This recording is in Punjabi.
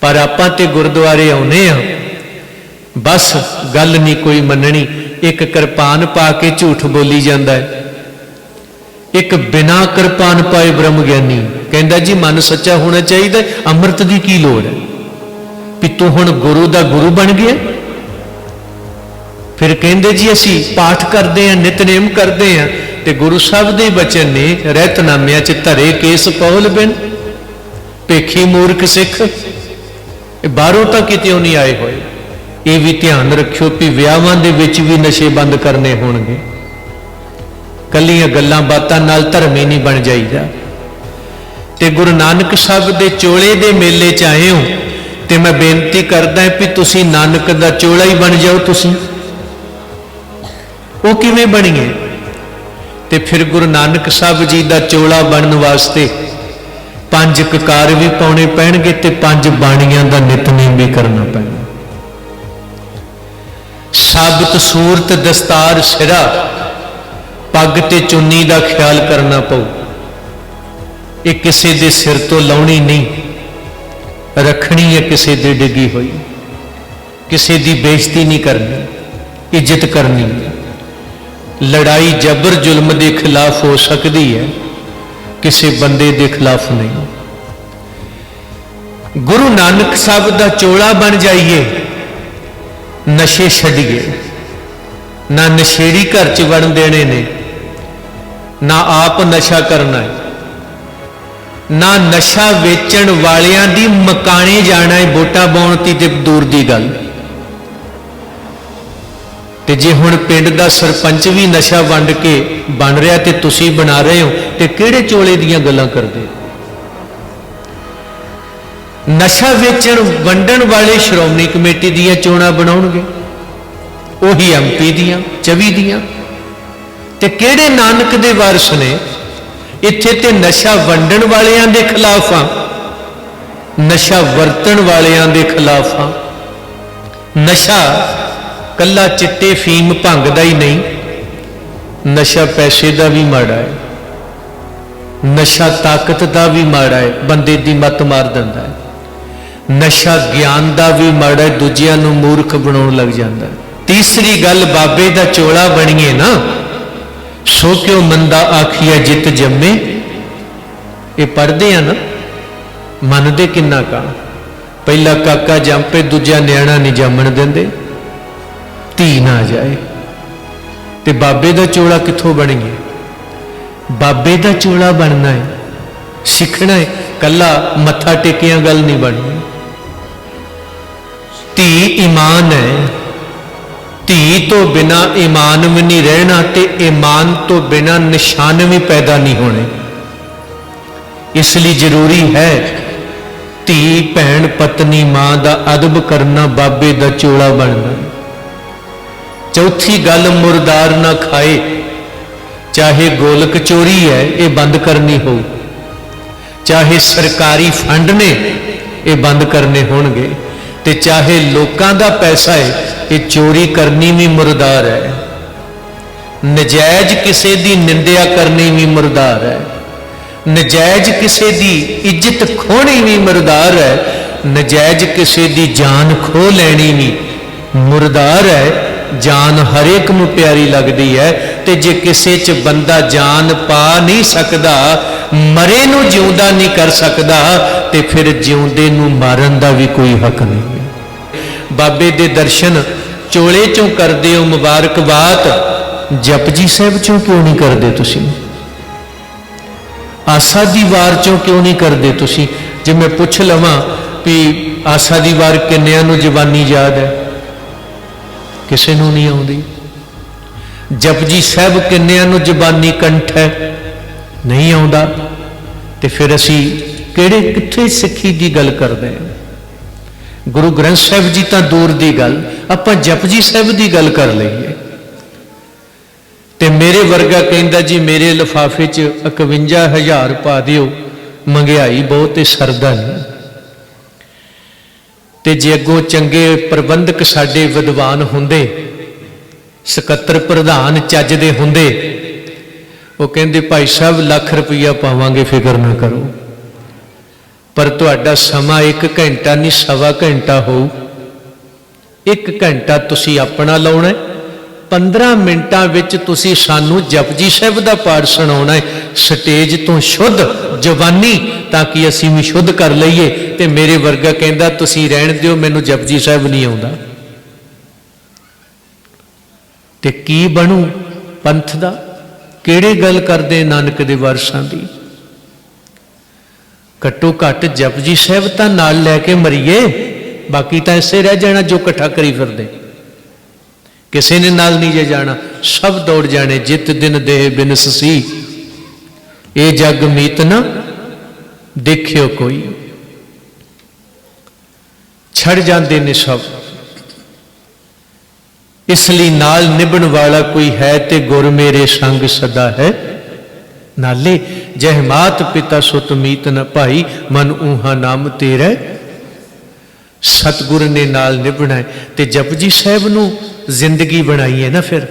ਪਰ ਆਪਾਂ ਤੇ ਗੁਰਦੁਆਰੇ ਆਉਨੇ ਆ ਬਸ ਗੱਲ ਨਹੀਂ ਕੋਈ ਮੰਨਣੀ। ਇੱਕ ਕਿਰਪਾਨ ਪਾ ਕੇ ਝੂਠ ਬੋਲੀ ਜਾਂਦਾ ਹੈ। ਇੱਕ ਬਿਨਾ ਕਿਰਪਾਨ ਪਾਏ ਬ੍ਰਹਮ ਗਿਆਨੀ ਕਹਿੰਦਾ, ਜੀ, ਮਨ ਸੱਚਾ ਹੋਣਾ ਚਾਹੀਦਾ ਅੰਮ੍ਰਿਤ ਦੀ ਕੀ ਲੋੜ ਹੈ? ਵੀ ਤੂੰ ਹੁਣ ਗੁਰੂ ਦਾ ਗੁਰੂ ਬਣ ਗਿਆ ਫਿਰ ਕਹਿੰਦੇ, ਜੀ, ਅਸੀਂ ਪਾਠ ਕਰਦੇ ਹਾਂ, ਨਿਤਨੇਮ ਕਰਦੇ ਹਾਂ ਤੇ ਗੁਰੂ ਸਾਹਿਬ ਦੇ ਬਚਨ ਨੇ ਰਹਿਤਨਾਮਿਆਂ ਚ ਧਰੇ ਕੇਸ ਪੌਲ ਬਿਨ। ਭੇਖੀ ਮੂਰਖ ਸਿੱਖ ਇਹ ਬਾਹਰੋਂ ਤਾਂ ਕਿਤੇ ਨਹੀਂ ਆਏ ਹੋਏ। ਇਹ ਵੀ ਧਿਆਨ ਰੱਖਿਓ ਵੀ ਵਿਆਹਾਂ ਦੇ ਵਿੱਚ ਵੀ ਨਸ਼ੇ ਬੰਦ ਕਰਨੇ ਹੋਣਗੇ। ਕੱਲੀਆਂ ਗੱਲਾਂ ਬਾਤਾਂ ਨਾਲ ਧਰਮ ਹੀ ਨਹੀਂ ਬਣ ਜਾਈਦਾ। ਤੇ ਗੁਰੂ ਨਾਨਕ ਸਾਹਿਬ ਦੇ ਚੋਲੇ ਦੇ ਮੇਲੇ ਚ ਆਏ ਹੋ, ਤੇ ਮੈਂ ਬੇਨਤੀ ਕਰਦਾ ਹਾਂ ਵੀ ਤੁਸੀਂ ਨਾਨਕ ਦਾ ਚੋਲਾ ਹੀ ਬਣ ਜਾਓ ਤੁਸੀਂ। ਉਹ ਕਿਵੇਂ ਬਣੀਏ? ਤੇ ਫਿਰ ਗੁਰੂ ਨਾਨਕ ਸਾਹਿਬ ਜੀ ਦਾ ਚੋਲਾ ਬਣਨ ਵਾਸਤੇ ਪੰਜ ਕਕਾਰ ਵੀ ਪਾਉਣੇ ਪੈਣਗੇ ਤੇ ਪੰਜ ਬਾਣੀਆਂ ਦਾ ਨਿਤਨੇਮ ਵੀ ਕਰਨਾ ਪੈਣਾ। ਸਾਬਤ ਸੂਰਤ ਦਸਤਾਰ ਸਿਰਾ, ਪੱਗ ਤੇ ਚੁੰਨੀ ਦਾ ਖਿਆਲ ਕਰਨਾ ਪਊ। ਇਹ ਕਿਸੇ ਦੇ ਸਿਰ ਤੋਂ ਲਾਉਣੀ ਨਹੀਂ, ਰੱਖਣੀ ਹੈ ਕਿਸੇ ਦੇ ਡਿੱਗੀ ਹੋਈ। ਕਿਸੇ ਦੀ ਬੇਇੱਜ਼ਤੀ ਨਹੀਂ ਕਰਨੀ, ਇੱਜ਼ਤ ਕਰਨੀ ਲੜਾਈ ਜ਼ਬਰ ਜ਼ੁਲਮ ਦੇ ਖਿਲਾਫ ਹੋ ਸਕਦੀ ਹੈ, ਕਿਸੇ ਬੰਦੇ ਦੇ ਖਿਲਾਫ ਨਹੀਂ। ਗੁਰੂ ਨਾਨਕ ਸਾਹਿਬ ਦਾ ਚੋਲਾ ਬਣ ਜਾਈਏ, ਨਸ਼ੇ ਛੱਡੀਏ ਨਾ ਨਸ਼ੇੜੀ ਘਰ ਚ ਵੜਨ ਦੇਣੇ ਨੇ, ਨਾ ਆਪ ਨਸ਼ਾ ਕਰਨਾ ਹੈ। ਨਾ ਨਸ਼ਾ ਵੇਚਣ ਵਾਲਿਆਂ ਦੀ ਮਕਾਣੇ ਜਾਣਾ ਹੈ, ਵੋਟਾਂ ਪਾਉਣ ਦੀ ਤੇ ਦੂਰ ਦੀ ਗੱਲ। ਤੇ ਜੇ ਹੁਣ ਪਿੰਡ ਦਾ ਸਰਪੰਚ ਵੀ ਨਸ਼ਾ ਵੰਡ ਕੇ ਬਣ ਰਿਹਾ ਤੇ ਤੁਸੀਂ ਬਣਾ ਰਹੇ ਹੋ, ਤੇ ਕਿਹੜੇ ਚੋਲੇ ਦੀਆਂ ਗੱਲਾਂ ਕਰਦੇ ਹੋ? ਨਸ਼ਾ ਵੇਚਣ, ਵੰਡਣ ਵਾਲੇ ਸ਼੍ਰੋਮਣੀ ਕਮੇਟੀ ਦੀਆਂ ਚੋਣਾਂ ਬਣਾਉਣਗੇ। ਉਹੀ ਐਮਪੀ ਦੀਆਂ 24 ਦੀਆਂ। ਤੇ ਕਿਹੜੇ ਨਾਨਕ ਦੇ ਵਾਰਿਸ ਨੇ? ਇੱਥੇ ਤੇ ਨਸ਼ਾ ਵੰਡਣ ਵਾਲਿਆਂ ਦੇ ਖਿਲਾਫ ਆ, ਨਸ਼ਾ ਵਰਤਣ ਵਾਲਿਆਂ ਦੇ ਖਿਲਾਫ ਆ। ਨਸ਼ਾ ਕੱਲਾ ਚਿੱਟੇ ਫੀਮ ਭੰਗ ਦਾ ਹੀ ਨਹੀਂ, ਨਸ਼ਾ ਪੈਸੇ ਦਾ ਵੀ ਮਾੜਾ ਹੈ। ਨਸ਼ਾ ਤਾਕਤ ਦਾ ਵੀ ਮਾੜਾ ਹੈ, ਬੰਦੇ ਦੀ ਮੱਤ ਮਾਰ ਦਿੰਦਾ ਹੈ। ਨਸ਼ਾ ਗਿਆਨ ਦਾ ਵੀ ਮਾੜਾ ਦੂਜਿਆਂ ਨੂੰ ਮੂਰਖ ਬਣਾਉਣ ਲੱਗ ਜਾਂਦਾ ਤੀਸਰੀ ਗੱਲ, ਬਾਬੇ ਦਾ ਚੋਲਾ ਬਣੀਏ ਨਾ, ਸੋ ਕਿਉ ਮੰਦਾ ਆਖੀਆ ਜਿਤ ਜੰਮੇ? ਇਹ ਪੜਦੇ ਆ ਨਾ, ਮੰਨਦੇ ਕਿੰਨਾ ਕਾ? ਪਹਿਲਾ ਕਾਕਾ ਜੰਪੇ ਦੂਜਾ ਨਿਆਣਾ ਨਹੀਂ ਜੰਮਣ ਦਿੰਦੇ। ਧੀ ਨਾ ਜਾਏ। ਤੇ ਬਾਬੇ ਦਾ ਚੋਲਾ ਕਿੱਥੋਂ ਬਣੀਏ? ਬਾਬੇ ਦਾ ਚੋਲਾ ਬਣਨਾ ਹੈ, ਸਿੱਖਣਾ ਹੈ। ਕੱਲਾ ਮੱਥਾ ਟੇਕਿਆਂ ਗੱਲ ਨਹੀਂ ਬਣਨੀ ਈਮਾਨ ਹੈ। ਧੀ ਤੋਂ ਬਿਨਾ ਈਮਾਨ ਵੀ ਨਹੀਂ ਰਹਿਣਾ ਤੇ ਈਮਾਨ ਤੋਂ ਬਿਨਾ ਨਿਸ਼ਾਨ ਵੀ ਪੈਦਾ ਨਹੀਂ ਹੋਣੇ। ਇਸ ਲਈ ਜ਼ਰੂਰੀ ਹੈ ਧੀ, ਭੈਣ, ਪਤਨੀ, ਮਾਂ ਦਾ ਅਦਬ ਕਰਨਾ, ਬਾਬੇ ਦਾ ਚੋਲਾ ਬਣਨਾ। ਚੌਥੀ ਗੱਲ, ਮੁਰਦਾਰ ਨਾ ਖਾਏ। ਚਾਹੇ ਗੋਲਕ ਚੋਰੀ ਹੈ, ਇਹ ਬੰਦ ਕਰਨੀ ਹੋਊ। ਚਾਹੇ ਸਰਕਾਰੀ ਫੰਡ ਨੇ, ਇਹ ਬੰਦ ਕਰਨੇ ਹੋਣਗੇ। ਤੇ ਚਾਹੇ ਲੋਕਾਂ ਦਾ ਪੈਸਾ ਹੈ ਇਹ ਚੋਰੀ ਕਰਨੀ ਵੀ ਮੁਰਦਾਰ ਹੈ। ਨਜਾਇਜ਼ ਕਿਸੇ ਦੀ ਨਿੰਦਿਆ ਕਰਨੀ ਵੀ ਮੁਰਦਾਰ ਹੈ। ਨਜਾਇਜ਼ ਕਿਸੇ ਦੀ ਇੱਜ਼ਤ ਖੋਣੀ ਵੀ ਮੁਰਦਾਰ ਹੈ। ਨਜਾਇਜ਼ ਕਿਸੇ ਦੀ ਜਾਨ ਖੋ ਲੈਣੀ ਵੀ ਮੁਰਦਾਰ ਹੈ। ਜਾਨ ਹਰੇਕ ਨੂੰ ਪਿਆਰੀ ਲੱਗਦੀ ਹੈ ਤੇ ਜੇ ਕਿਸੇ 'ਚ ਬੰਦਾ ਜਾਨ ਪਾ ਨਹੀਂ ਸਕਦਾ ਮਰੇ ਨੂੰ ਜਿਉਂਦਾ ਨਹੀਂ ਕਰ ਸਕਦਾ ਤੇ ਫਿਰ ਜਿਉਂਦੇ ਨੂੰ ਮਾਰਨ ਦਾ ਵੀ ਕੋਈ ਹੱਕ ਨਹੀਂ। ਬਾਬੇ ਦੇ ਦਰਸ਼ਨ ਚੋਲੇ ਚੋਂ ਕਰਦੇ ਹੋ ਮੁਬਾਰਕਬਾਦ ਜਪਜੀ ਸਾਹਿਬ ਚੋਂ ਕਿਉਂ ਨਹੀਂ ਕਰਦੇ ਤੁਸੀਂ? ਆਸਾ ਦੀ ਵਾਰ ਚੋਂ ਕਿਉਂ ਨਹੀਂ ਕਰਦੇ ਤੁਸੀਂ? ਜੇ ਮੈਂ ਪੁੱਛ ਲਵਾਂ ਵੀ ਆਸਾ ਦੀ ਵਾਰ ਕਿੰਨਿਆਂ ਨੂੰ ਜਵਾਨੀ ਯਾਦ ਹੈ? ਕਿਸੇ ਨੂੰ ਨਹੀਂ ਆਉਂਦੀ। ਜਪਜੀ ਸਾਹਿਬ ਕਿੰਨਿਆਂ ਨੂੰ ਜ਼ਬਾਨੀ ਕੰਠ ਹੈ? ਨਹੀਂ ਆਉਂਦਾ। ਤੇ ਫਿਰ ਅਸੀਂ ਕਿਹੜੇ ਕਿੱਥੇ ਸਿੱਖੀ ਦੀ ਗੱਲ ਕਰਦੇ ਹਾਂ? ਗੁਰੂ ਗ੍ਰੰਥ ਸਾਹਿਬ ਜੀ ਤਾਂ ਦੂਰ ਦੀ ਗੱਲ, ਆਪਾਂ ਜਪਜੀ ਸਾਹਿਬ ਦੀ ਗੱਲ ਕਰ ਲਈਏ। ਤੇ ਮੇਰੇ ਵਰਗਾ ਕਹਿੰਦਾ ਜੀ, ਮੇਰੇ ਲਿਫਾਫੇ 'ਚ 51000 ਪਾ ਦਿਓ, ਮੰਗਿਆਈ ਬਹੁਤ ਤੇ ਸਰਦਾ ਨਹੀਂ। ਤੇ ਜੇ ਅੱਗੋਂ ਚੰਗੇ ਪ੍ਰਬੰਧਕ ਸਾਡੇ ਵਿਦਵਾਨ ਹੁੰਦੇ, ਸਕੱਤਰ ਪ੍ਰਧਾਨ ਚੱਜ ਦੇ ਹੁੰਦੇ ਉਹ ਕਹਿੰਦੇ, ਭਾਈ ਸਾਹਿਬ ਲੱਖ ਰੁਪਈਆ ਪਾਵਾਂਗੇ, ਫਿਕਰ ਨਾ ਕਰੋ। ਪਰ ਤੁਹਾਡਾ ਸਮਾਂ 1 ਘੰਟਾ ਨਹੀਂ, ਸਵਾ ਘੰਟਾ ਹੋਊ। 1 ਘੰਟਾ ਤੁਸੀਂ ਆਪਣਾ ਲਾਉਣਾ ਹੈ। 15 ਮਿੰਟਾਂ ਵਿੱਚ ਤੁਸੀਂ ਸਾਨੂੰ ਜਪਜੀ ਸਾਹਿਬ ਦਾ ਪਾਠ ਸੁਣਾਉਣਾ ਹੈ। ਸਟੇਜ ਤੋਂ ਸ਼ੁੱਧ ਜਵਾਨੀ ਤਾਂ ਕਿ ਅਸੀਂ ਵੀ ਸ਼ੁੱਧ ਕਰ ਲਈਏ। ਤੇ ਮੇਰੇ ਵਰਗਾ ਕਹਿੰਦਾ, ਤੁਸੀਂ ਰਹਿਣ ਦਿਓ, ਮੈਨੂੰ ਜਪਜੀ ਸਾਹਿਬ ਨਹੀਂ ਆਉਂਦਾ। ਤੇ ਕੀ ਬਣੂ ਪੰਥ ਦਾ? ਕਿਹੜੇ ਗੱਲ ਕਰਦੇ ਨਾਨਕ ਦੇ ਵਾਰਸਾਂ ਦੀ? ਘੱਟੋ ਘੱਟ ਜਪਜੀ ਸਾਹਿਬ ਤਾਂ ਨਾਲ ਲੈ ਕੇ ਮਰੀਏ, ਬਾਕੀ ਤਾਂ ਐਸੇ ਰਹਿ ਜਾਣਾ ਜੋ ਇਕੱਠਾ ਕਰੀ ਫਿਰਦੇ। ਕਿਸੇ ਨੇ ਨਾਲ ਨਹੀਂ ਜੇ ਜਾਣਾ, ਸਭ ਦੌੜ ਜਾਣੇ, ਜਿਤ ਦਿਨ ਦੇਹ ਬਿਨਸ ਸੀ ਇਹ ਜਗ ਮੀਤ ਨਾ ਦੇਖਿਓ ਕੋਈ। ਛੜ ਜਾਂਦੇ ਨੇ ਸਭ। ਇਸ ਲਈ ਨਾਲ ਨਿਭਣ ਵਾਲਾ ਕੋਈ ਹੈ ਤੇ ਗੁਰ ਮੇਰੇ ਸੰਗ ਸਦਾ ਹੈ। ਨਾਲੇ, ਜਹ ਮਾਤ ਪਿਤਾ ਸੁਤ ਮੀਤ ਨ ਭਾਈ, ਮਨ ਊਹਾ ਨਾਮ ਤੇਰਾ। ਸਤਗੁਰ ਨੇ ਨਾਲ ਨਿਭਣਾ ਹੈ ਤੇ ਜਪਜੀ ਸਾਹਿਬ ਨੂੰ ਜ਼ਿੰਦਗੀ ਬਣਾਈ ਹੈ ਨਾ ਫਿਰ।